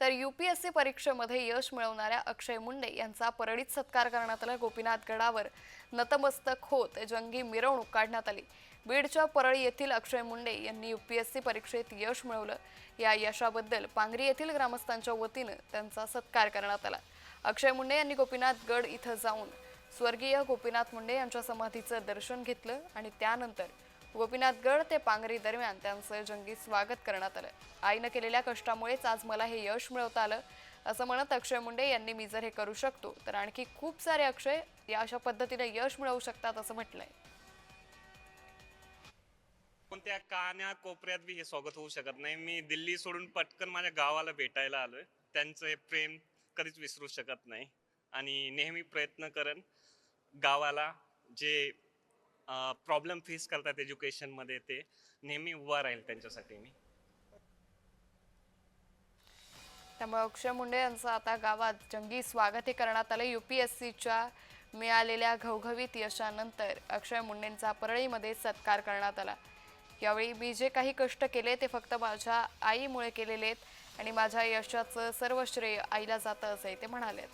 तर युपीएससी परीक्षेमध्ये यश मिळवणाऱ्या अक्षय मुंडे यांचा परळीत सत्कार करण्यात आला. गोपीनाथ गडावर नतमस्तक होत जंगी मिरवणूक काढण्यात आली. बीडच्या परळी येथील अक्षय मुंडे यांनी युपीएससी परीक्षेत यश मिळवलं. या यशाबद्दल पांगरी येथील ग्रामस्थांच्या वतीनं त्यांचा सत्कार करण्यात आला. अक्षय मुंडे यांनी गोपीनाथ गड इथं जाऊन स्वर्गीय गोपीनाथ मुंडे यांच्या समाधीचं दर्शन घेतलं आणि त्यानंतर गोपीनाथगड ते पांगरी दरम्यान त्यांचं जंगी स्वागत करण्यात आलं. आईनं केलेल्या कष्टामुळेच आज मला हे यश मिळवता आलं असं म्हणत अक्षय मुंडे यांनी मी जर हे करू शकतो तर आणखी खूप सारे अक्षय या अशा पद्धतीने यश मिळवू शकतात असं म्हटलंय. कोणत्या कान्या कोपऱ्यात बी हे स्वागत होऊ शकत नाही. मी दिल्ली सोडून पटकन माझ्या गावाला भेटायला आलोय. त्यांचं हे प्रेम कधीच विसरू शकत नाही. आणि नेहमी प्रयत्न करेन गावाला जे प्रॉब्लेम फेस करतात एज्युकेशनमध्ये ते. नेहमी उभा राहील त्यांच्यासाठी मी. त्यामुळे अक्षय मुंडे यांचं आता गावात जंगी स्वागतही करण्यात आलं. यू पी एस सीच्या मिळालेल्या घवघवीत यशानंतर अक्षय मुंडेंचा परळीमध्ये सत्कार करण्यात आला. यावेळी मी जे काही कष्ट केले ते फक्त माझ्या आईमुळे केलेले आहेत आणि माझ्या यशाचं सर्व श्रेय आईला जातं असंही ते म्हणालेत.